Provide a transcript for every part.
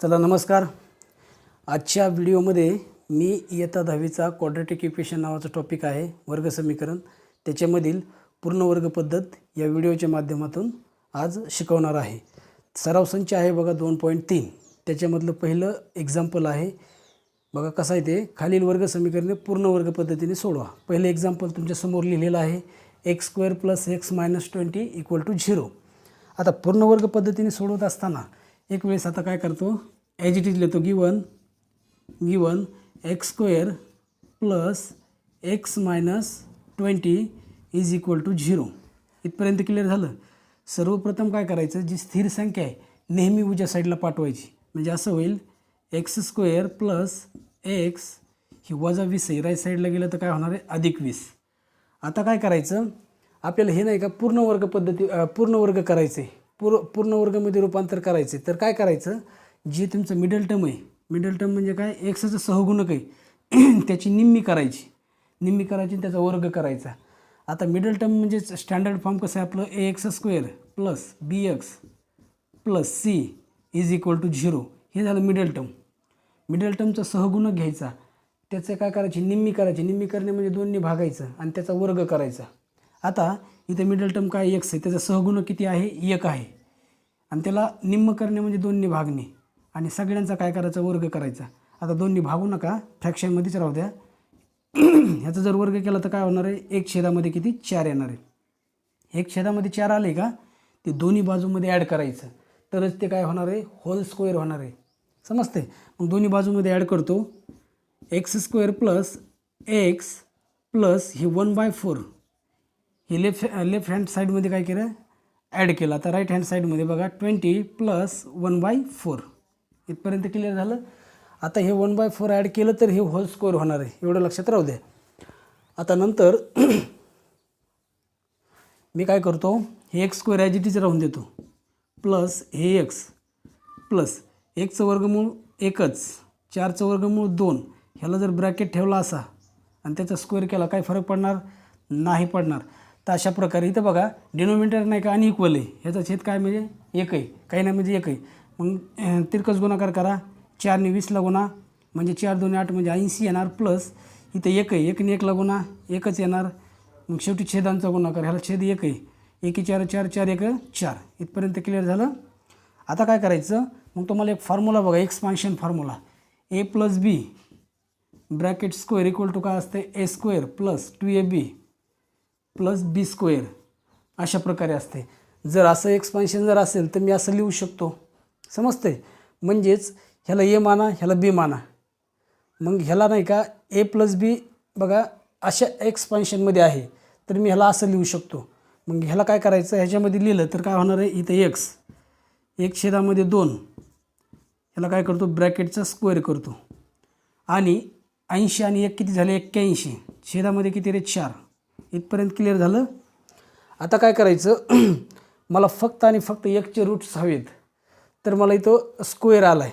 चला नमस्कार. आजच्या व्हिडिओमध्ये मी इयत्ता दहावीचा क्वाड्रेटिक इक्वेशन नावाचा टॉपिक आहे वर्ग समीकरण. त्याच्यामधील पूर्ण वर्ग पद्धत या व्हिडिओच्या माध्यमातून आज शिकवणार आहे. सराव संच आहे बघा दोन पॉईंट तीन. त्याच्यामधलं पहिलं एक्झाम्पल आहे. बघा कसं आहे ते. खालील वर्ग समीकरणे पूर्ण वर्ग पद्धतीने सोडवा. पहिलं एक्झाम्पल तुमच्यासमोर लिहिलेलं आहे. X square plus x minus twenty equal to zero आता पूर्ण वर्ग पद्धतीने सोडवत असताना एक वेळेस आता काय करतो? एज इट इज लिहितो given given x square plus x minus twenty is equal to zero इथपर्यंत क्लिअर झालं? सर्वप्रथम काय करायचं? जी स्थिर संख्या आहे नेहमी उज्या साईडला पाठवायची. म्हणजे असं होईल एक्स स्क्वेअर प्लस एक्स ही वजा वीस आहे. राईट साईडला गेलं तर काय होणार आहे? अधिक वीस. आता काय करायचं? आपल्याला हे नाही का पूर्ण वर्ग पद्धती पूर्ण वर्ग करायचे पूर पूर्ण वर्गामध्ये रूपांतर करायचे. तर काय करायचं? जे तुमचं मिडल टर्म आहे मिडल टर्म म्हणजे काय? एक्सचं सहगुणक आहे. त्याची निम्मी करायची. निम्मी करायची आणि त्याचा वर्ग करायचा. आता मिडल टर्म म्हणजे स्टँडर्ड फॉर्म कसं आहे आपलं? A x square plus b x plus c is equal to zero हे झालं मिडल टर्म मिडल टर्मचा सहगुणक घ्यायचा. त्याचं काय करायची? निम्मी करायची. निम्मी करणे म्हणजे दोन्ही भागायचं आणि त्याचा वर्ग करायचा. आता इथे मिडल टर्म काय एक्स आहे त्याचा सहगुण किती आहे? एक आहे. आणि त्याला निम्म करणे म्हणजे दोन्ही भागणे. आणि सगळ्यांचा काय करायचा? वर्ग करायचा. आता दोन्ही भागू नका. फ्रॅक्शनमध्येच राहू द्या. ह्याचा जर वर्ग केला तर काय होणार आहे? एक छेदामध्ये किती? चार येणार आहे. एक छेदामध्ये चार आले का? ते दोन्ही बाजूमध्ये ॲड करायचं. तरच ते काय होणार आहे? होल स्क्वेअर होणार आहे. समजते मग दोन्ही बाजूमध्ये ॲड करतो. X square plus x plus हे वन बाय फोर हे लेफ्ट लेफ्ट हँड साईडमध्ये काय केलं? ॲड केलं. आता राईट हँड साईडमध्ये बघा twenty plus one by four इथपर्यंत क्लिअर झालं? आता हे वन बाय फोर ॲड केलं तर हे होल स्कोअर होणार आहे. एवढं लक्षात राहू द्या. आता नंतर मी काय करतो? हे x square as it is राहून देतो. प्लस हे एक्स प्लस एकचं वर्गमूळ एकच. चारचं वर्गमूळ दोन. ह्याला जर ब्रॅकेट ठेवला असा आणि त्याचा स्क्वेअर केला काय फरक पडणार? नाही पडणार. तर अशा प्रकारे इथं बघा डिनोमिनेटर नाही का अनइक्वल आहे. ह्याचा छेद काय म्हणजे? एक आहे. काही नाही म्हणजे एक आहे. मग तिरकस गुणाकार करा. चारने वीसला गुणा. म्हणजे चार दोन आठ म्हणजे ऐंशी येणार प्लस इथं एक आहे. एकने एकला गुणा. एकच येणार. मग शेवटी छेदांचा गुणाकार. ह्याला छेद एक आहे. एकी चार चार चार एक चार. इथपर्यंत क्लिअर झालं? आता काय करायचं? मग तुम्हाला एक फॉर्म्युला बघा. Expansion formula a plus b bracket square equal to काय असते a square plus two a b plus b square अशा प्रकारे असते. जर असं एक्सपान्शन जर असेल तर मी असं लिहू शकतो. समजते म्हणजेच ह्याला ए माना ह्याला बी माना. मग ह्याला नाही का ए प्लस बी बघा अशा एक्सपान्शनमध्ये आहे. तर मी ह्याला असं लिहू शकतो. मग ह्याला काय करायचं? ह्याच्यामध्ये लिहिलं तर काय होणार आहे? इथं एक्स एक छेदामध्ये दोन. ह्याला काय करतो? ब्रॅकेटचा स्क्वेअर करतो. आणि ऐंशी आणि एक किती झाले? एक्क्याऐंशी. छेदामध्ये किती रे? चार. इथपर्यंत क्लिअर झालं. आता काय करायचं? मला फक्त आणि फक्त एकचे रूट्स हवेत. तर मला इथं स्क्वेअर आला आहे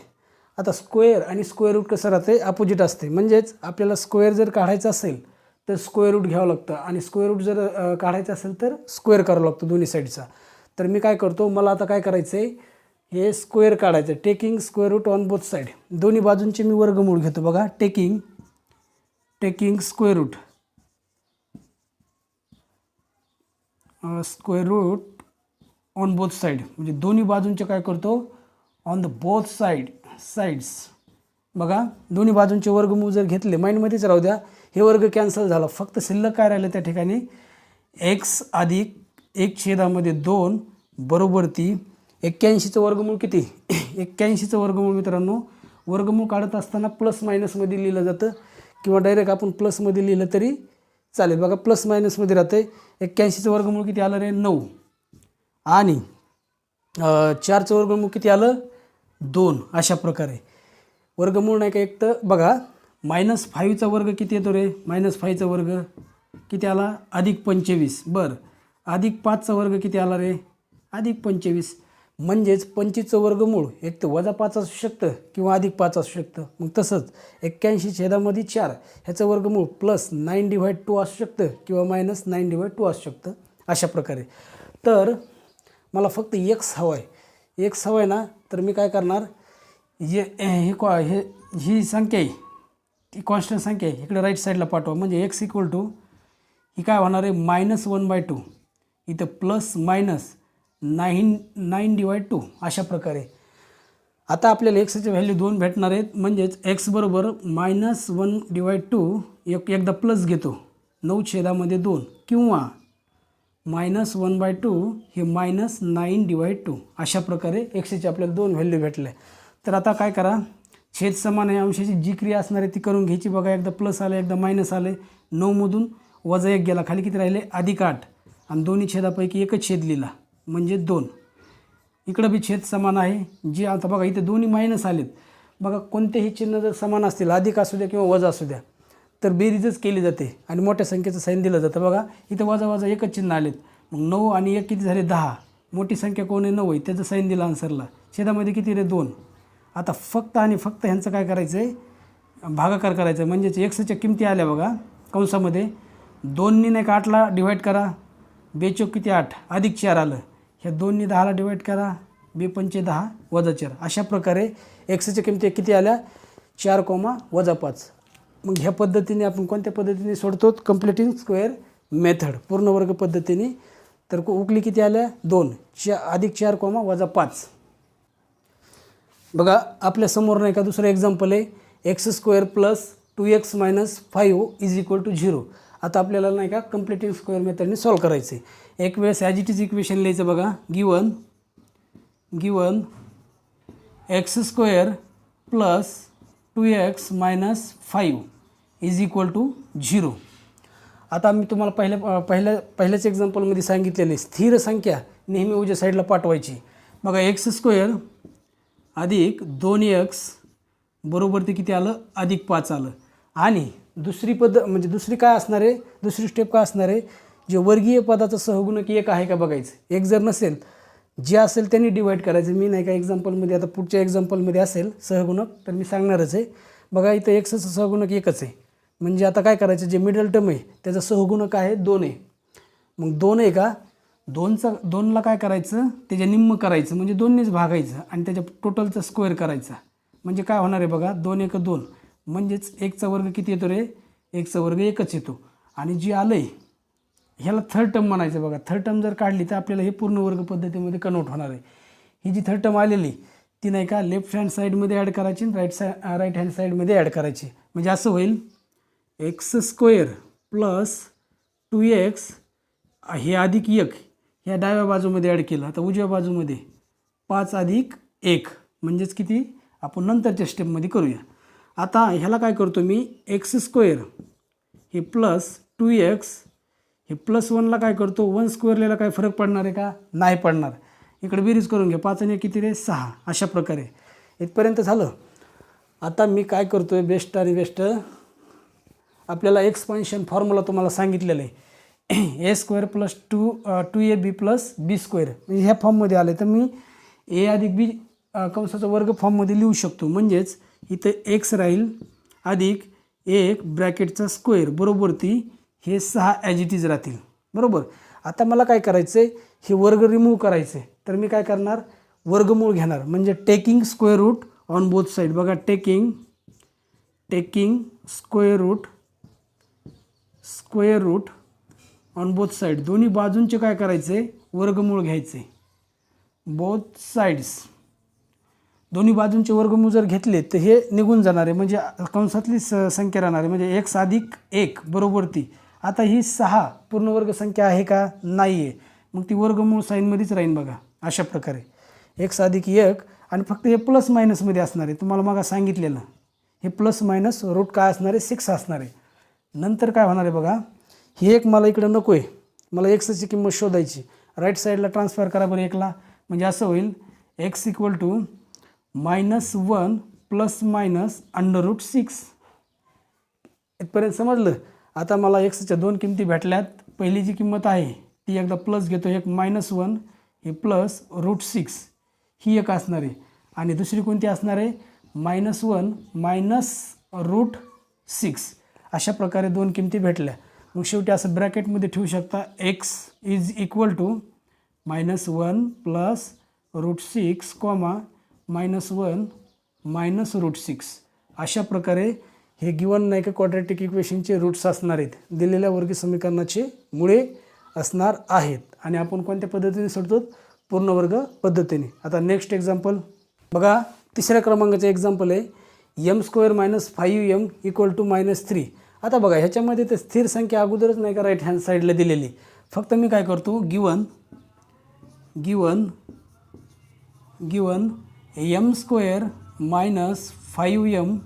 आता स्क्वेअर आणि स्क्वेअर रूट कसं राहते अपोजिट असते म्हणजेच आपल्याला स्क्वेअर जर काढायचं असेल तर स्क्वेअर रूट घ्यावं लागतं. आणि स्क्वेअर रूट जर काढायचं असेल तर स्क्वेअर करावं लागतं दोन्ही साईडचा तर मी काय करतो? मला आता काय करायचं आहे हे स्क्वेअर काढायचं taking square root on both side दोन्ही बाजूंचे मी वर्गमूळ घेतो बघा. Taking taking square root square root on both side म्हणजे दोन्ही बाजूंचे काय करतो? On the both side sides बघा दोन्ही बाजूंचे वर्गमूळ जर घेतले माइंडमध्येच राहू द्या. हे वर्ग कॅन्सल झाला. फक्त शिल्लक काय राहिलं त्या ठिकाणी? एक्स अधिक एक छेदामध्ये दोन बरोबर ती एक्क्याऐंशीचं वर्गमूळ किती? एक्क्याऐंशीचं वर्गमूळ मित्रांनो वर्गमूळ काढत असताना प्लस मायनसमध्ये लिहिलं जातं. किंवा डायरेक्ट आपण प्लसमध्ये लिहिलं तरी चालेल. बघा प्लस मायनसमध्ये राहतं आहे एक्क्याऐंशीचं वर्गमूळ किती आलं रे? नऊ. आणि चारचं वर्गमूळ किती आलं? दोन. अशा प्रकारे. वर्गमूळ नाही का एक तर बघा मायनस फाईव्हचा वर्ग किती येतो रे? मायनस फाईव्हचा वर्ग किती आला? अधिक पंचवीस. बरं. अधिक पाचचा वर्ग किती आला रे? अधिक पंचवीस. म्हणजेच पंचवीसचं वर्गमूळ एक तर वजा पाच असू शकतं किंवा अधिक पाच असू शकतं. मग तसंच एक्क्याऐंशी छेदामध्ये चार ह्याचं वर्गमूळ प्लस नाईन डिवाईड टू असू शकतं किंवा मायनस नाईन डिवाईड टू असू शकतं. अशा प्रकारे. तर मला फक्त एक्स हवं आहे एक्स हवं आहे ना तर मी काय करणार? हे हे कॉ हे ही संख्या आहे. ती कॉन्स्टंट संख्या आहे. इकडे राईट साईडला पाठवा. म्हणजे एक्स इक्वल टू ही काय होणार आहे? मायनस वन बाय टू इथं plus minus nine nine divide two अशा प्रकारे. आता आपल्याला एक्सचे व्हॅल्यू दोन भेटणार आहेत म्हणजेच एक्स बरोबर मायनस वन डिवाईड टू एक एकदा प्लस घेतो. नऊ छेदामध्ये दोन किंवा मायनस वन बाय टू हे मायनस नाईन डिवाईड टू अशा प्रकारे एक्सचे आपल्याला दोन व्हॅल्यू भेटले. तर आता काय करा छेद समान आहे अंशाची जी क्रिया असणार आहे ती करून घ्यायची. बघा एकदा प्लस आलं एकदा मायनस आले. नऊमधून वजा एक गेला खाली किती राहिले? अधिक आठ. आणि दोन्ही छेदापैकी एकच छेद लिहिला. म्हणजे दोन. इकडं बी छेद समान आहे. जे आता बघा इथे दोन्ही मायनस आलेत. बघा कोणतेही चिन्ह जर समान असतील अधिक असू द्या किंवा वजा असू द्या तर बेरीजच केली जाते आणि मोठ्या संख्येचं साईन दिलं जातं. बघा इथं वजा वजा एकच चिन्ह आलेत. मग नऊ आणि एक किती झाले? दहा. मोठी संख्या कोण आहे? नऊ आहे. त्याचं साईन दिलं आन्सरला छेदामध्ये किती रे? दोन. आता फक्त आणि फक्त ह्यांचं काय करायचं आहे भागाकार करायचं आहे म्हणजेच एक्सच्या किमती आल्या बघा कंसामध्ये. दोननी नाही का आठला डिवाईड करा. बेचोक किती? आठ. अधिक चार आलं. ह्या दोन्ही दहाला डिवाईड करा. बी पंचे दहा वजा चार. अशा प्रकारे एक्सच्या किमती किती आल्या? चार कोमा वजा पाच. मग ह्या पद्धतीने आपण कोणत्या पद्धतीने सोडतो? कम्प्लिटिंग स्क्वेअर मेथड पूर्ण वर्ग पद्धतीने. तर को- उकली किती आल्या? दोन. चा अधिक चार कोमा वजा पाच. बघा आपल्यासमोर नाही का दुसरं एक्झाम्पल आहे. X square plus two x minus five is equal to zero आता आपल्याला नाही का कम्प्लिटिंग स्क्वेअर मेथडने सॉल्व करायचं आहे एक वेळेस ॲज इट इज इक्वेशन लिहायचं बघा. Given given x square plus two x minus five is equal to zero आता मी तुम्हाला पहिल्या पहिल्या पहिल्याच एक्झाम्पलमध्ये सांगितलेली स्थिर संख्या नेहमी उद्या साईडला पाठवायची. बघा एक्स स्क्वेअर अधिक दोन एक्स बरोबर ते किती आलं? अधिक पाच आलं. आणि दुसरी पद म्हणजे दुसरी काय असणार आहे? दुसरी स्टेप काय असणार आहे? जे वर्गीय पदाचं सहगुणक एक आहे का बघायचं? एक जर नसेल जे असेल त्यांनी डिवाईड करायचं. मी नाही का एक्झाम्पलमध्ये आता पुढच्या एक्झाम्पलमध्ये असेल सहगुणक तर मी सांगणारच आहे. बघा इथं एक्सचं सहगुणक एकच आहे. म्हणजे आता काय करायचं? जे मिडल टर्म आहे त्याचा सहगुणक आहे दोन आहे. मग दोन आहे का? दोनचा दोनला काय करायचं? त्याच्या निम्म करायचं. म्हणजे दोननेच भागायचं आणि त्याच्या टोटलचा स्क्वेअर करायचा. म्हणजे काय होणार आहे बघा? दोन एक दोन. म्हणजेच एकचा वर्ग किती येतो रे? एकचा वर्ग एकच येतो. आणि जी आलं आहे ह्याला थर्ड टर्म म्हणायचं बघा. थर्ड टर्म जर काढली तर आपल्याला हे पूर्ण वर्ग पद्धतीमध्ये कन्वर्ट होणार आहे. ही जी थर्ड टर्म आलेली ती नाही का लेफ्ट हँड साईडमध्ये ॲड करायची राईट साय राईट हँड साईडमध्ये ॲड करायची. म्हणजे असं होईल. X square plus two x हे अधिक एक. ह्या डाव्या बाजूमध्ये ॲड केलं. आता उजव्या बाजूमध्ये पाच अधिक एक. म्हणजेच किती? आपण नंतरच्या स्टेपमध्ये करूया. आता ह्याला काय करतो मी? एक्स स्क्वेअर हे प्लस टू एक्स हे प्लस वनला काय करतो? वन स्क्वेअरलेला काय फरक पडणार आहे का? नाही पडणार. इकडे बेरीज करून घ्या. पाच आणि किती रे? सहा. अशा प्रकारे. इथपर्यंत झालं. आता मी काय करतो आहे बेस्ट आणि बेस्ट आपल्याला एक्सपान्शन फॉर्म्युला तुम्हाला सांगितलेलं आहे. A square plus two two a b plus b square म्हणजे ह्या फॉर्ममध्ये आले तर मी ए अधिक बी कंसाचा वर्ग फॉर्ममध्ये लिहू शकतो. म्हणजेच इथं एक्स राहील अधिक एक ब्रॅकेटचा स्क्वेअर बरोबर ती हे सहा ॲज इट इज राहतील. बरोबर? आता मला काय करायचं आहे हे वर्ग रिमूव्ह करायचे तर मी काय करणार? वर्गमूळ घेणार. म्हणजे taking square root on both side बघा taking taking square root square root on both side दोन्ही बाजूंचे काय करायचे वर्गमूळ घ्यायचे बोथ साईड्स दोन्ही बाजूंचे वर्गमूळ जर घेतले तर हे निघून जाणारे म्हणजे कंसातली स संख्या राहणारे म्हणजे एक्स अधिक एक बरोबर ती. आता ही सहा पूर्णवर्ग संख्या आहे का? नाही आहे मग ती वर्गमूळ साईनमध्येच राहीन बघा अशा प्रकारे. एक्स अधिक एक आणि फक्त हे प्लस मायनसमध्ये असणार. आहे तुम्हाला मग सांगितलेलं. हे प्लस मायनस रूट काय असणार? आहे सिक्स असणार. आहे नंतर काय होणार आहे बघा? हे एक मला इकडं नको आहे मला एक्सची किंमत शोधायची. राईट साईडला ट्रान्सफर करा बरं एकला. म्हणजे असं होईल. X equal to minus one plus minus under root six इथपर्यंत समजलं? आता मला एक्सच्या दोन किमती भेटल्यात. पहिली जी किंमत आहे ती एकदा प्लस घेतो. एक मायनस वन हे प्लस रूट सिक्स ही एक असणार आहे. आणि दुसरी कोणती असणार आहे? Minus one minus root six अशा प्रकारे दोन किमती भेटल्या. मग शेवटी असं ब्रॅकेटमध्ये ठेवू शकता. X is equal to minus one plus root six comma minus one minus root six अशा प्रकारे हे गिवन नाही का क्वाड्रॅटिक इक्वेशनचे रूट्स असणार आहेत. दिलेल्या वर्गीय समीकरणाचे मुळे असणार आहेत. आणि आपण कोणत्या पद्धतीने सोडतो? पूर्ण वर्ग पद्धतीने. आता नेक्स्ट एक्झाम्पल बघा तिसऱ्या क्रमांकाचं एक्झाम्पल आहे. M square minus five m equal to minus three आता बघा ह्याच्यामध्ये ते स्थिर संख्या अगोदरच नाही का राईट हँड साईडला दिलेली. फक्त मी काय करतो? Given given given m square minus five m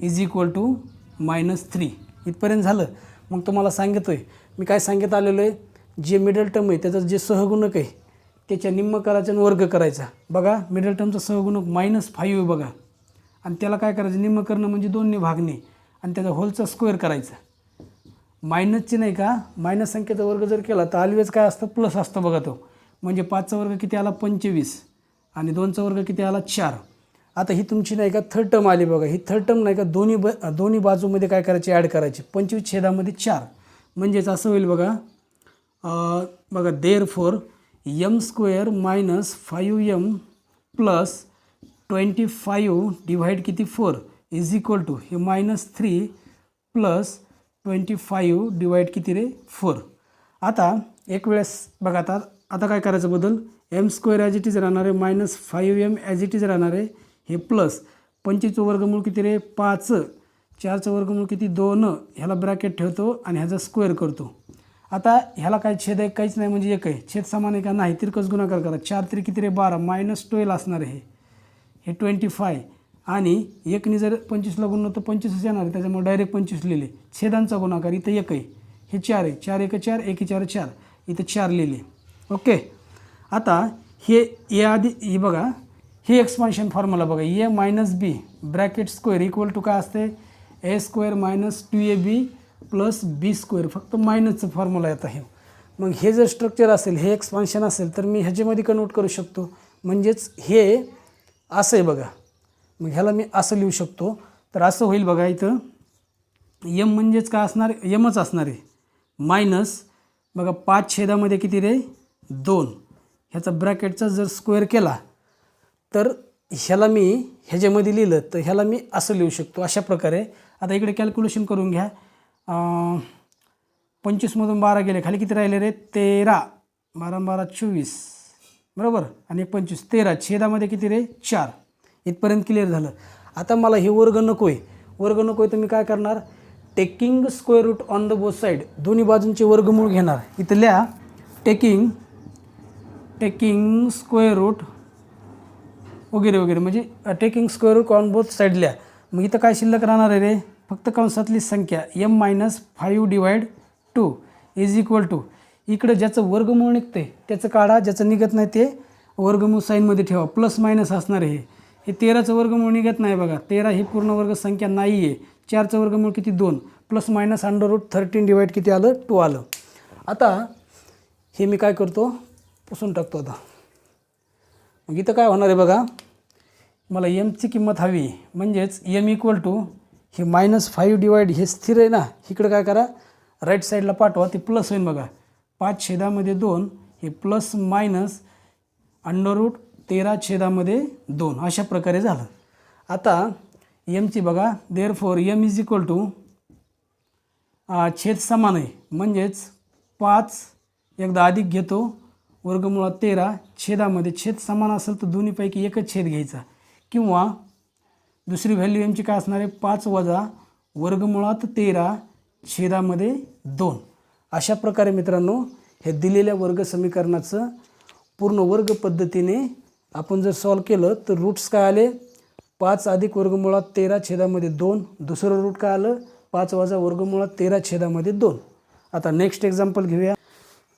is equal to minus three इथपर्यंत झालं. मग तुम्हाला सांगतो आहे मी काय सांगत आलेलो आहे? जे मिडल टर्म आहे त्याचं जे सहगुणक आहे त्याच्या निम्म करायचा आणि वर्ग करायचा. बघा मिडल टर्मचा सहगुणक मायनस फाईव्ह बघा. आणि त्याला काय करायचं? निम्म करणं म्हणजे दोनने भागणे. आणि त्याचा होलचा स्क्वेअर करायचा. मायनसची नाही का? मायनस संख्येचा वर्ग जर केला तर ऑलवेज काय असतं? प्लस असतं बघा तो. म्हणजे पाचचा वर्ग किती आला? पंचवीस. आणि दोनचा वर्ग किती आला? चार. आता ही तुमची नाही का थर्ड टर्म आली बघा. ही थर्ड टर्म नाही का दोन्ही ब दोन्ही बाजूमध्ये काय करायची? ॲड करायची. पंचवीस छेदामध्ये चार. म्हणजेच असं होईल बघा. बघा therefore M square minus five M plus twenty five divide किती? फोर इज इक्वल टू हे minus three plus twenty five divide किती रे? फोर आता एक वेळेस बघा आता आता काय करायचं बदल? M square as it is राहणार आहे minus five M as it is राहणार आहे हे प्लस पंचवीसचं वर्गमूळ किती रे? पाच. चारचं वर्गमूळ किती? दोन. ह्याला ब्रॅकेट ठेवतो आणि ह्याचा स्क्वेअर करतो. आता ह्याला काय छेद आहे? काहीच नाही म्हणजे एक आहे. छेद समान आहे का? नाही. तिरकस गुणाकार करा. चार तरी किती रे? बारा. मायनस ट्वेल्व असणार आहे. हे हे ट्वेंटी फाय आणि एकने जर पंचवीसला गुणलं तर पंचवीसच येणार आहे. त्याच्यामुळे डायरेक्ट पंचवीस लिहिले. छेदांचा गुणाकार इथं एक आहे. हे चार आहे. चार एक चार एक चार चार. इथं चार लिहिले. ओके? आता हे ए आधी हे बघा हे एक्सपान्शन फॉर्म्युला बघा. A minus B bracket square equal to काय असते? A square minus two A B plus B square फक्त मायनसचं फॉर्म्युला येत आहे मग हे जर स्ट्रक्चर असेल हे एक्सपान्शन असेल तर मी ह्याच्यामध्ये कन्वर्ट करू शकतो. म्हणजेच हे असं आहे बघा. मग ह्याला मी असं लिहू शकतो. तर असं होईल बघा इथं. यम म्हणजेच काय असणार? यमच असणार आहे. मायनस बघा पाच छेदामध्ये किती रे? दोन. ह्याचा ब्रॅकेटचा जर स्क्वेअर केला तर ह्याला मी ह्याच्यामध्ये लिहिलं तर ह्याला मी असं लिहू शकतो. अशा प्रकारे. आता इकडे कॅल्क्युलेशन करून घ्या. पंचवीसमधून बारा गेले खाली किती राहिले रे? तेरा. बारा बारा चोवीस. बरोबर? आणि पंचवीस. तेरा. छेदामध्ये किती रे? चार. इथपर्यंत क्लिअर झालं. आता मला हे वर्ग नको आहे वर्ग नको आहे तर मी काय करणार? Taking square root on the both side दोन्ही बाजूंचे वर्गमूळ घेणार. इथल्या टेकिंग टेकिंग स्क्वेअर रूट वगैरे वगैरे. म्हणजे taking square root on both साईडल्या मग इथं काय शिल्लक राहणार आहे रे? फक्त कंसातली संख्या M minus five divide two is equal to इकडं ज्याचं वर्गमूळ निघते त्याचं काढा ज्याचं निघत नाही ते वर्गमूळ साईनमध्ये ठेवा. प्लस मायनस असणार आहे हे. हे तेराचं वर्गमूळ निघत नाही बघा. तेरा ही पूर्ण वर्ग संख्या नाही आहे चारचं वर्गमूळ किती? दोन. Plus minus under root thirteen divide किती आलं? टू आलं. आता हे मी काय करतो? पुसून टाकतो आता. मग इथं काय होणार आहे बघा मला एमची किंमत हवी म्हणजेच एम इक्वल टू हे मायनस फाईव्ह डिवाईड हे स्थिर आहे ना इकडं काय करा राईट साईडला पाठवा ते प्लस होईल बघा. पाच छेदामध्ये दोन हे प्लस मायनस अंडर रूट तेरा छेदामध्ये दोन अशा प्रकारे झालं. आता एमची बघा therefore M is equal to छेद समान आहे म्हणजेच पाच एकदा अधिक घेतो वर्गमुळात तेरा छेदामध्ये छेद समान असेल तर दोन्हीपैकी एकच छेद घ्यायचा. किंवा दुसरी व्हॅल्यू एमची काय असणार आहे? पाच वजा वर्गमुळात तेरा छेदामध्ये दोन. अशा प्रकारे मित्रांनो हे दिलेल्या वर्ग समीकरणाचं पूर्ण वर्ग पद्धतीने आपण जर सॉल्व केलं तर रूट्स काय आले? पाच अधिक वर्गमुळात तेरा छेदामध्ये दोन. दुसरं रूट काय आलं? पाच वाजा वर्गमुळात तेरा छेदामध्ये दोन. आता नेक्स्ट एक्झाम्पल घेऊया.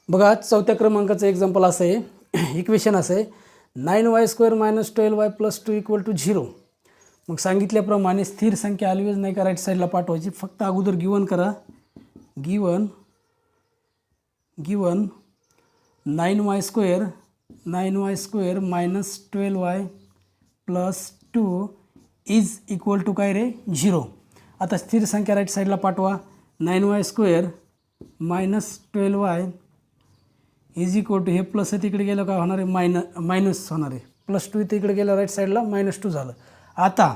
बघा चौथ्या क्रमांकाचं एक्झाम्पल असं आहे. इक्वेशन असं आहे. Nine Y square minus twelve Y plus two equal to zero मग सांगितल्याप्रमाणे स्थिर संख्या ऑलवेज नाही का राईट साईडला पाठवायची? फक्त अगोदर गिवन करा. Given given nine Y square nine Y square minus twelve Y plus two is equal to काय रे? झिरो आता स्थिर संख्या राईट साईडला पाठवा. Nine Y square minus twelve Y is equal to हे प्लस तिकडे गेलं काय होणार आहे? मायन मायनस होणार आहे. प्लस टू इथे इकडे गेलं राईट साईडला मायनस टू झालं. आता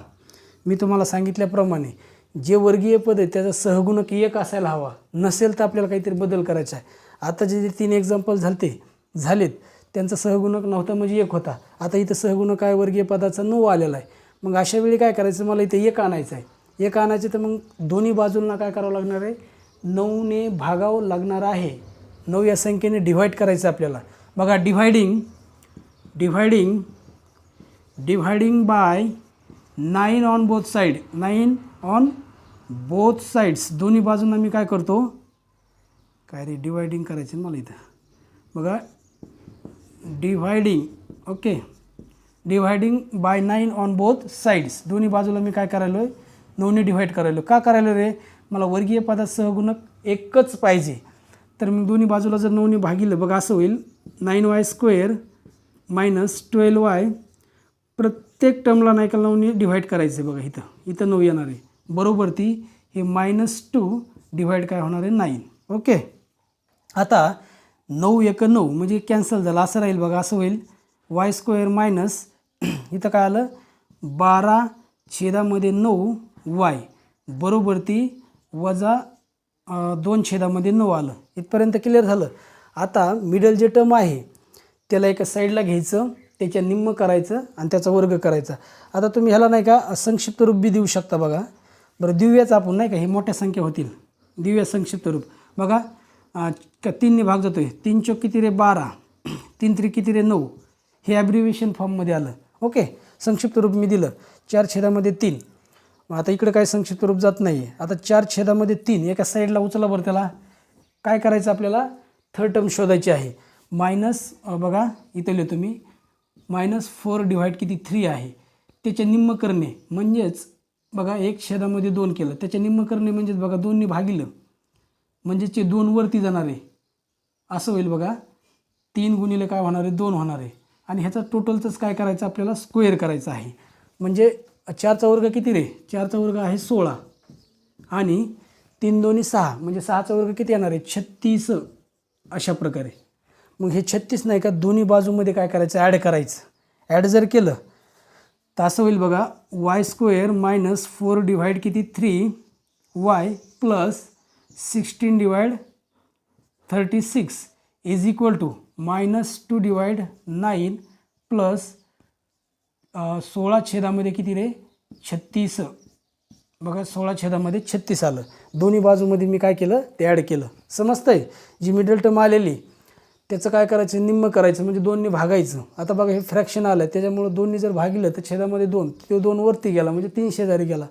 मी तुम्हाला सांगितल्याप्रमाणे जे वर्गीय पद आहे त्याचा सहगुणक एक असायला हवा. नसेल तर आपल्याला काहीतरी बदल करायचा आहे. आता जे जे तीन एक्झाम्पल झालते झालेत त्यांचा सहगुणक नव्हता म्हणजे एक होता. आता इथं सहगुणक आहे वर्गीय पदाचा नऊ आलेला आहे. मग अशा वेळी काय करायचं? मला इथे एक आणायचं आहे. एक आणायचं तर मग दोन्ही बाजूंना काय करावं लागणार आहे? नऊने भागावं लागणार आहे. नऊ या संख्येने डिव्हाइड करायचं आपल्याला. बघा dividing dividing dividing by nine on both side nine on both sides दोन्ही बाजूंना मी काय करतो? काय रे डिवायडिंग करायचं मला इथं? बघा dividing okay dividing by nine on both sides दोन्ही बाजूला मी काय करायलो आहे नऊने डिव्हाइड करायलो. का करायलो रे? मला वर्गीय पदात सहगुणक एकच पाहिजे. तर मग दोन्ही बाजूला जर नऊने भागिलं बघा असं होईल. Nine Y square minus twelve Y प्रत्येक टर्मला नाही का नऊने डिव्हाइड करायचं आहे बघा इथं. इथं नऊ येणार आहे. बरोबर ती हे मायनस टू डिव्हाइड काय होणार आहे? नाईन ओके आता नऊ एक नऊ म्हणजे कॅन्सल झालं. असं राहील बघा असं होईल. वाय स्क्वेअर मायनस इथं काय आलं? बारा छेदामध्ये नऊ वाय बरोबर ती वजा दोन छेदामध्ये नऊ आलं. इथपर्यंत क्लिअर झालं. आता मिडल जे टर्म आहे त्याला एका साईडला घ्यायचं त्याच्या निम्म करायचं आणि त्याचा वर्ग करायचा. आता तुम्ही ह्याला नाही का संक्षिप्त रूप बी देऊ शकता बघा. बरं देऊयाच आपण नाही का हे मोठ्या संख्या होतील. देऊया संक्षिप्त रूप. बघा का तीनने भाग जातो आहे तीन चौक किती रे? बारा. तीन त्रिक किती रे? नऊ. हे ॲब्रिव्हिएशन फॉर्ममध्ये आलं. ओके संक्षिप्त रूप मी दिलं. चार छेदामध्ये तीन. मग आता इकडे काय संक्षिप्त रूप जात नाही आहे आता चार छेदामध्ये तीन एका साईडला उचला बरं त्याला. काय करायचं आपल्याला? थर्ड टर्म शोधायची आहे. मायनस बघा इथं लिहितो मी. मायनस फोर डिव्हाइड किती? थ्री आहे. त्याच्या निम्म करणे म्हणजेच बघा एक छेदामध्ये दोन केलं. त्याच्या निम्म करणे म्हणजेच बघा दोनने भागिलं. म्हणजेच ते दोन वरती जाणार. आहे असं होईल बघा. तीन गुणिले काय होणार आहे? दोन होणार आहे. आणि ह्याचा टोटलचंच काय करायचं? आपल्याला स्क्वेअर करायचं आहे. म्हणजे चारचा वर्ग किती रे? चारचा वर्ग आहे सोळा. आणि तीन दोन्ही सहा म्हणजे सहाचा वर्ग किती येणार आहे? छत्तीस. अशा प्रकारे. मग हे छत्तीस नाही का दोन्ही बाजूमध्ये काय करायचं? ॲड करायचं. ॲड जर केलं तर असं होईल बघा Y square minus four divide किती? Three Y plus sixteen divide thirty six is equal to minus two divide nine plus सोळा छेदामध्ये किती रे? छत्तीस. बघा सोळा छेदामध्ये छत्तीस आलं. दोन्ही बाजूमध्ये मी काय केलं? ते ॲड केलं. समजतंय? जी मिडल टर्म आलेली त्याचं काय करायचं? निम्म करायचं म्हणजे दोनने भागायचं. आता बघा हे फ्रॅक्शन आलं. त्याच्यामुळं दोन्ही जर भागिलं तर छेदामध्ये दोन. तो दोन वरती गेला म्हणजे तीन शेजारी गेला.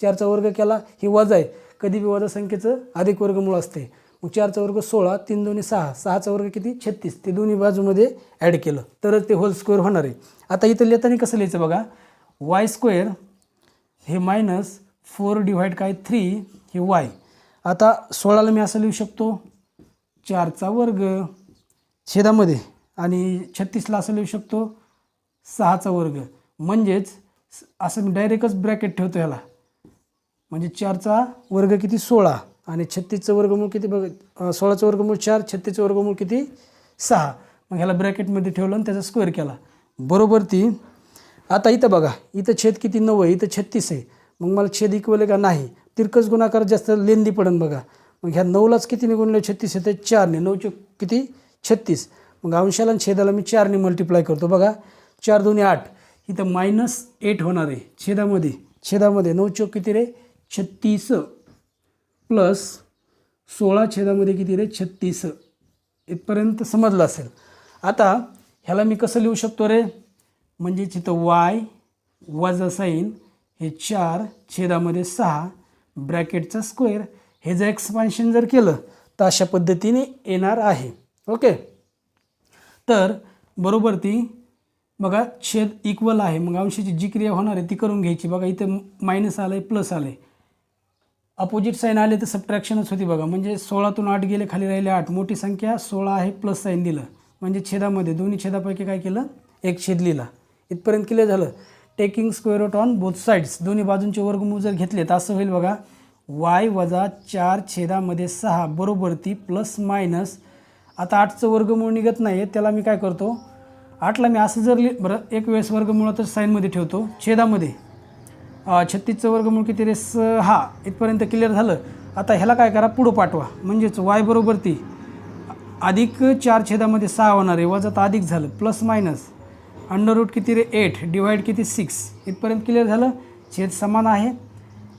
चारचा वर्ग केला ही वजा आहे. कधी बी वजा संख्येचं अधिक वर्गमूळ असते. मग चारचा वर्ग सोळा तीन दोन्ही सहा. सहाचा वर्ग किती? छत्तीस. ते दोन्ही बाजूमध्ये ॲड केलं. तरच ते होल स्क्वेअर होणार आहे. आता इथं लिहिताना कसं लिहायचं बघा? वाय स्क्वेअर हे मायनस फोर डिव्हाइड काय थ्री हे वाय आता सोळाला मी असं लिहू शकतो. चारचा वर्ग छेदामध्ये आणि छत्तीसला असं लिहू शकतो. सहाचा वर्ग. म्हणजेच असं मी डायरेक्टच ब्रॅकेट ठेवतो ह्याला. म्हणजे चारचा वर्ग किती? सोळा. आणि छत्तीसचं वर्गमूळ किती बघ सोळाचं वर्गमूळ चार छत्तीसचं वर्गमूळ किती? सहा. मग ह्याला ब्रॅकेटमध्ये ठेवलं आणि त्याचा स्क्वेअर केला. बरोबर ती. आता इथं बघा इथं छेद किती नऊ आहे इथं छत्तीस आहे. मग मला छेद इक्वल आहे का? नाही. तिरकस गुणाकार जास्त लेंदी पडेल बघा. मग ह्या नऊलाच कितीने गुणले छत्तीस येते चारने. नऊचे किती? छत्तीस. मग अंशाला आणि छेदाला मी चारने मल्टिप्लाय करतो बघा. चार दोन्ही आठ. इथं मायनस एट होणार आहे. छेदामध्ये. छेदामध्ये नऊ चौक किती रे? छत्तीस. प्लस सोळा छेदामध्ये किती रे? छत्तीस. इथपर्यंत समजलं असेल. आता ह्याला मी कसं लिहू शकतो रे? म्हणजे तिथं वाय वजा साईन हे चार छेदामध्ये सहा ब्रॅकेटचा स्क्वेअर हे जर एक्सपान्शन जर केलं तर अशा पद्धतीने येणार आहे. ओके? तर बरोबर ती बघा छेद इक्वल आहे. मग अंशाची जी क्रिया होणार आहे ती करून घ्यायची. बघा इथं मायनस आलं आहे प्लस आलं आहे अपोजिट साईन आले तर सबट्रॅक्शनच होती बघा. म्हणजे सोळातून आठ गेले खाली राहिले आठ. मोठी संख्या सोळा आहे प्लस साईन दिलं. म्हणजे छेदामध्ये दोन्ही छेदापैकी काय केलं? एक छेद लिहिला. इथपर्यंत क्लिअर झालं. Taking square root on both sides दोन्ही बाजूंचे वर्गमूळ जर घेतले तर असं होईल बघा. वाय वजा चार छेदामध्ये सहा बरोबर ती प्लस मायनस आता आठचं वर्गमूळ निघत नाही आहे त्याला मी काय करतो? आठला मी असं जर लि बरं एक वेळेस वर्गमूळ तर साईनमध्ये ठेवतो. छेदामध्ये. छत्तीसचं वर्गमूळ किती रे? सहा इथपर्यंत क्लिअर झालं. आता ह्याला काय करा? पुढं पाठवा. म्हणजेच वाय बरोबर ती. अधिक चार छेदामध्ये सहा होणार आहे. वजात तर अधिक झालं. प्लस मायनस अंडर रूट किती रे? एट डिवाईड किती? सिक्स इथपर्यंत क्लिअर झालं. छेद समान आहे.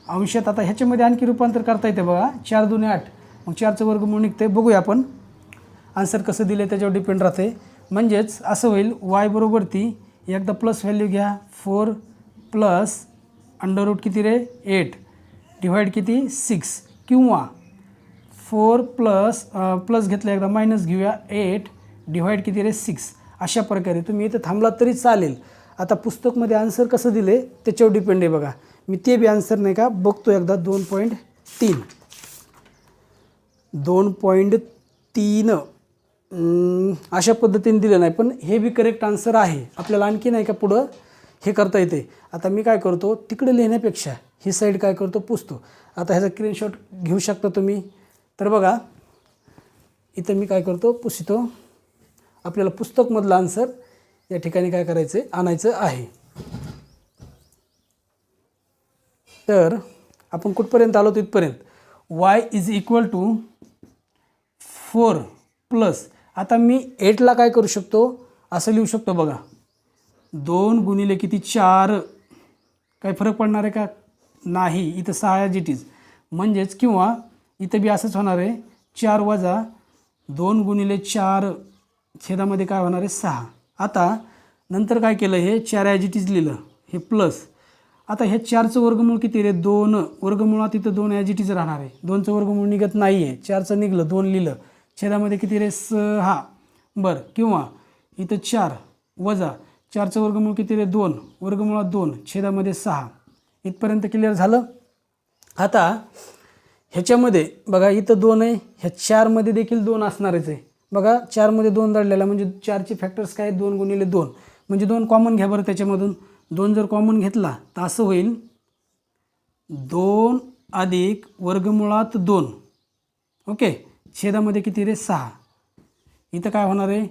अंशात आता ह्याच्यामध्ये आणखी रूपांतर करता येते बघा. चार दोन आठ. मग चारचं वर्गमूळ आहे बघूया आपण. आन्सर कसं दिलं त्याच्यावर डिपेंड राहते म्हणजेच असं होईल. वाय बरोबर ती. एकदा प्लस व्हॅल्यू घ्या. फोर प्लस अंडर रूट किती रे? एट. डिवाईड किती? सिक्स. किंवा फोर प्लस प्लस घेतलं एकदा मायनस घेऊया एट. डिवाईड किती रे? सिक्स. अशा प्रकारे तुम्ही इथं थांबलात तरी चालेल. आता पुस्तकमध्ये आन्सर कसं दिले त्याच्यावर डिपेंड आहे बघा. मी ते बी आन्सर नाही का बघतो एकदा. दोन पॉईंट तीन. दोन पॉईंट तीन. अशा पद्धतीने दिलं नाही पण हे बी करेक्ट आन्सर आहे. आपल्याला आणखी नाही का पुढं? हे करता येते. आता मी काय करतो तिकडे लिहिण्यापेक्षा ही साईड काय करतो पुसतो. आता ह्याचा स्क्रीनशॉट घेऊ शकता तुम्ही. तर बघा इथं मी काय करतो पुसितो. आपल्याला पुस्तकमधलं आन्सर या ठिकाणी काय करायचं आहे आणायचं आहे. तर आपण कुठपर्यंत आलो तिथपर्यंत. Y is equal to four plus आता मी एटला काय करू शकतो असं लिहू शकतो बघा. दोन गुणिले किती? चार. काही फरक पडणार आहे का? नाही. इथं सहा ॲज म्हणजेच किंवा इथं बी असंच होणार आहे. चार वजा दोन गुणिले चार छेदामध्ये काय होणार आहे? सहा. आता नंतर काय केलं? हे चार ॲजिटीज लिहिलं. हे प्लस आता हे चारचं वर्गमूळ किती रे? दोन. वर्गमुळात इथं दोन ॲजिटीज राहणार आहे. दोनचं वर्गमूळ निघत नाही आहे चारचं निघलं. दोन लिहिलं. छेदामध्ये किती रे? सहा. बरं. किंवा इथं चार वजा चारचं वर्गमूळ किती रे? दोन. वर्गमुळात दोन. छेदामध्ये सहा. इथपर्यंत क्लिअर झालं? आता ह्याच्यामध्ये बघा इथं दोन आहे. ह्या चारमध्ये देखील दोन असणारच आहे. बघा चारमध्ये दोन दडलेला म्हणजे चारचे फॅक्टर्स काय दोन गुणिले दोन. म्हणजे दोन कॉमन घ्या बरं त्याच्यामधून. दोन जर कॉमन घेतला तर असं होईल. दोन अधिक वर्गमुळात दोन. ओके? छेदामध्ये किती रे? सहा. इथं काय होणार आहे?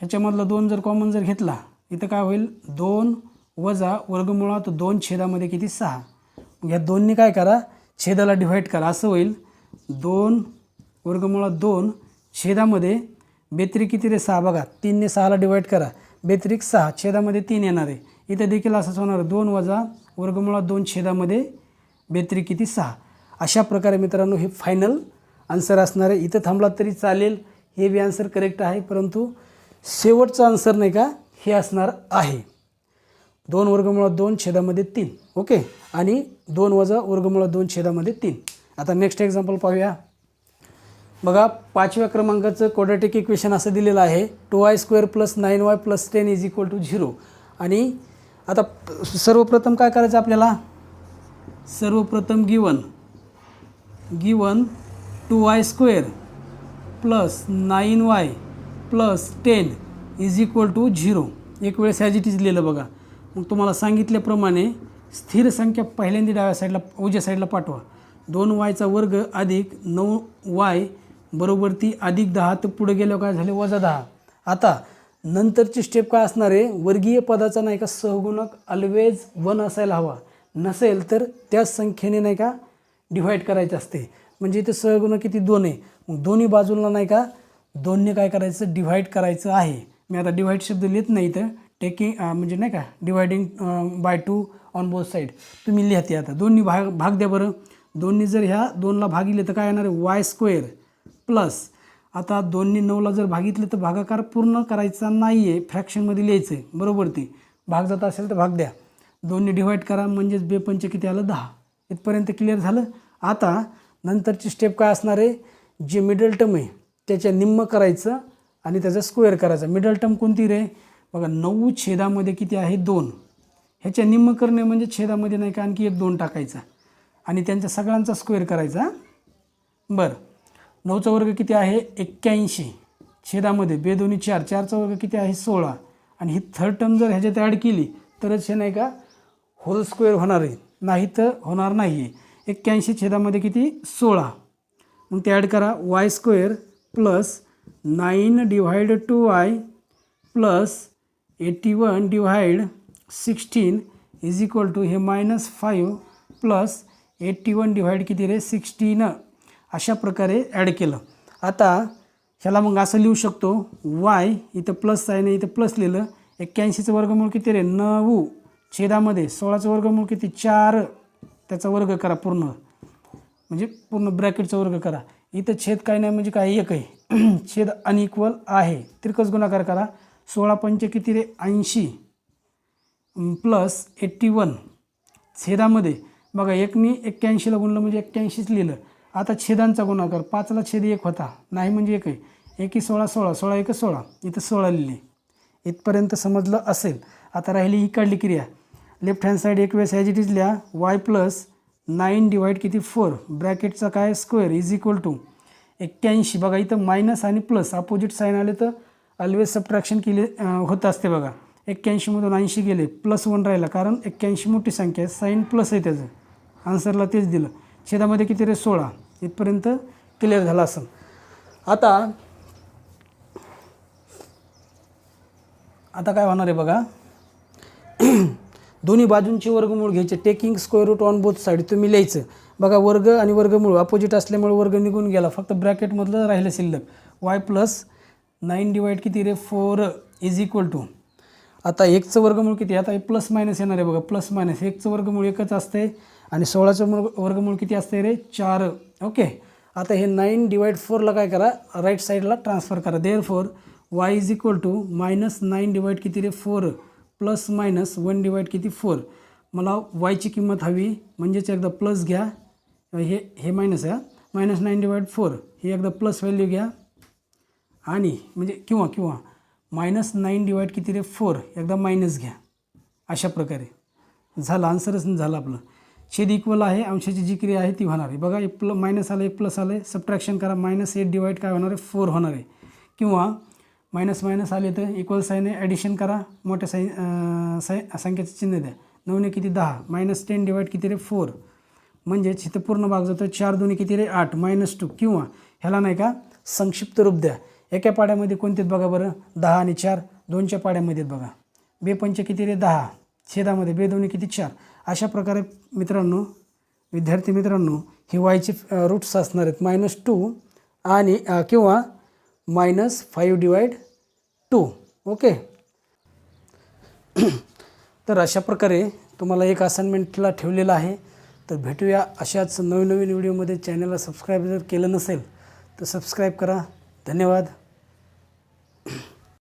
ह्याच्यामधला दोन जर कॉमन जर घेतला इथं काय होईल? दोन वजा वर्गमुळात दोन छेदामध्ये किती? सहा. या दोनने काय करा? छेदाला डिव्हाइड करा. असं होईल. दोन वर्गमुळात दोन छेदामध्ये बेत्रिक किती रे? सहा. बघा तीनने सहाला डिवाईड करा. बेत्रिक सहा छेदामध्ये तीन येणार आहे. इथं देखील असंच होणार दोन वजा वर्गमुळात दोन छेदामध्ये बेत्रिक किती? सहा. अशा प्रकारे मित्रांनो हे फायनल आन्सर असणार आहे. इथं थांबलात तरी चालेल. हे बी आन्सर करेक्ट आहे. परंतु शेवटचं आन्सर नाही का? हे असणार आहे. दोन वर्गमुळात दोन छेदामध्ये तीन. ओके? आणि दोन वजा वर्गमुळात दोन छेदामध्ये तीन. आता नेक्स्ट एक्झाम्पल पाहूया. बघा पाचव्या क्रमांकाचं कोड्रॅटिक इक्वेशन असं दिलेलं आहे. Two Y square plus nine Y plus ten is equal to zero आणि आता सर्वप्रथम काय करायचं आपल्याला? सर्वप्रथम given given two Y square plus nine Y plus ten is equal to zero एक वेळेस ॲज इट इज लिहिलं बघा. मग तुम्हाला सांगितल्याप्रमाणे स्थिर संख्या पहिल्यांदा डाव्या साईडला उजव्या साईडला पाठवा. दोन वायचा वर्ग अधिक नऊ वाय बरोबर ती अधिक दहा तर पुढे गेल्यावर काय झाले? वजा दहा. आता नंतरची स्टेप काय असणार आहे? वर्गीय पदाचा नाही का सहगुणक ऑलवेज वन असायला हवा. नसेल तर त्याच संख्येने नाही का डिव्हाइड करायचं असते. म्हणजे इथे सहगुणक किती? दोन आहे. मग दोन्ही बाजूला नाही का दोनने काय करायचं? डिव्हाइड करायचं आहे. मी आता डिव्हाइड शब्द लिहित नाही तर टेकिंग म्हणजे नाही का dividing by two on both side तुम्ही लिहते आता. दोन्ही भाग भाग द्या बरं. दोन्ही जर ह्या दोनला भागिले तर काय येणार आहे? वाय स्क्वेअर प्लस आता दोन्ही नऊला जर भागितले तर भागाकार पूर्ण करायचा नाही आहे फ्रॅक्शनमध्ये लिहायचं आहे बरोबर ते. भाग जात असेल तर भाग द्या. दोन्ही डिव्हाइड करा. म्हणजेच बेपंच किती आलं? दहा. इथपर्यंत क्लिअर झालं? आता नंतरची स्टेप काय असणार आहे? जे मिडल टर्म आहे त्याच्या निम्म करायचं. आणि त्याचा स्क्वेअर करायचा. मिडल टर्म कोणती रे? बघा नऊ छेदामध्ये किती आहे? दोन. ह्याच्या निम्म करणे म्हणजे छेदामध्ये नाही का आणखी एक दोन टाकायचा. आणि त्यांच्या सगळ्यांचा स्क्वेअर करायचा बरं. नऊचा वर्ग किती आहे? एक्क्याऐंशी. छेदामध्ये बेदोनी चार. चारचा वर्ग किती आहे? सोळा. आणि ही थर्ड टर्म जर ह्याच्यात ॲड केली तरच हे नाही का होल स्क्वेअर होणार आहे. नाही तर होणार नाही आहे एक्क्याऐंशी छेदामध्ये किती? सोळा. मग ते ॲड करा. Y square plus nine divide two Y plus eighty one divide sixteen is equal to हे minus five plus eighty one divide किती रे? सिक्स्टीन. अशा प्रकारे ॲड केलं. आता ह्याला मग असं लिहू शकतो वाय इथं प्लस आहे ना इथं प्लस लिहिलं. एक्क्याऐंशीचं वर्गमूळ किती रे? नऊ. छेदामध्ये सोळाचं वर्गमूळ किती? चार. त्याचा वर्ग करा पूर्ण. म्हणजे पूर्ण ब्रॅकेटचा वर्ग करा. इथं छेद काय नाही म्हणजे काय? एक आहे. छेद अनइक्वल आहे. तिरकस गुणाकार करा. सोळा पंच किती रे? ऐंशी. प्लस एट्टी वन छेदामध्ये. बघा एकनी एक्क्याऐंशीला गुणलं म्हणजे एक्क्याऐंशीच लिहिलं. आता छेदांचा गुणाकार. पाचला छेद एक होता. नाही म्हणजे एक आहे एकी सोळा सोळा. सोळा एक सोळा. इथं सोळा लिहिली. इथपर्यंत समजलं असेल. आता राहिली ही काढली क्रिया. लेफ्ट हँड साईड एक वेळेस ॲज इट इज लिहा. वाय प्लस नाईन डिवाईड किती? फोर ब्रॅकेटचा काय? स्क्वेअर इज इक्वल टू एक्क्याऐंशी. बघा इथं मायनस आणि प्लस अपोजिट साईन आले तर ऑलवेज सबट्रॅक्शन केले होत असते बघा. एक्क्याऐंशीमधून ऐंशी गेले प्लस वन राहिला. कारण एक्क्याऐंशी मोठी संख्या आहे साईन प्लस आहे त्याचं. आन्सरला तेच दिलं. छेदामध्ये किती रे? सोळा. इथपर्यंत क्लिअर झाला असेल आता आता काय होणार आहे बघा? दोन्ही बाजूंचे वर्गमूळ घ्यायचे. Taking square root on both side तुम्ही लिहायचं. बघा वर्ग आणि वर्गमूळ अपोजिट असल्यामुळे वर्ग निघून गेला. फक्त ब्रॅकेटमधलं राहिलं शिल्लक. वाय प्लस नाईन डिवाईड किती रे? फोर इज इक्वल टू आता एकचं वर्गमूळ किती? आता हे प्लस मायनस येणार आहे बघा. प्लस मायनस एकचं वर्गमूळ एकच असते आणि सोळाचं मूळ वर्गमूळ किती असते रे? चार. ओके आता हे नाईन डिवाईड फोरला काय करा? राईट साईडला ट्रान्सफर करा. Therefore Y is equal to minus nine divide किती रे? Four plus minus one divide किती? फोर. मला वायची किंमत हवी म्हणजेच एकदा प्लस घ्या हे हे मायनस आहे मायनस नाईन डिवाईड फोर ही एकदा प्लस व्हॅल्यू घ्या. आणि म्हणजे किंवा किंवा मायनस नाईन डिवाईड किती रे? फोर एकदा मायनस घ्या. अशा प्रकारे. झालं आन्सरच झालं आपलं. छेद इक्वल आहे अंशाची जी क्रिया आहे ती होणार आहे. बघा एक प्ल मायनस आलं एक प्लस आलं आहे. सबट्रॅक्शन करा मायनस एट डिवाईड काय होणार आहे? फोर होणार आहे. किंवा मायनस मायनस आले तर इक्वल साईन ॲडिशन करा. मोठ्या साई साई संख्येचं चिन्ह द्या. नऊने किती? दहा. मायनस टेन डिवाईड किती रे? फोर म्हणजेच इथं पूर्ण भाग जातो चार दोन्ही किती रे? आठ. मायनस टू किंवा ह्याला नाही का? संक्षिप्त रूप द्या. एका पाड्यामध्ये कोणतेच बघा बरं? दहा आणि चार. दोनच्या पाड्यामध्ये आहेत बघा बेपंच किती रे? दहा. छेदामध्ये बे दोन्ही किती? चार. अशा प्रकारे मित्रांनो विद्यार्थी मित्रांनो ही वायचे रूट्स असणार आहेत. मायनस टू आणि किंवा minus five divide two okay तर अशा प्रकारे तुम्हाला एक असाइनमेंटला ठेवलेलं आहे. तर भेटूया अशाच नवनवीन व्हिडिओमध्ये. चॅनलला सबस्क्राईब जर केलं नसेल तर सबस्क्राईब करा. धन्यवाद.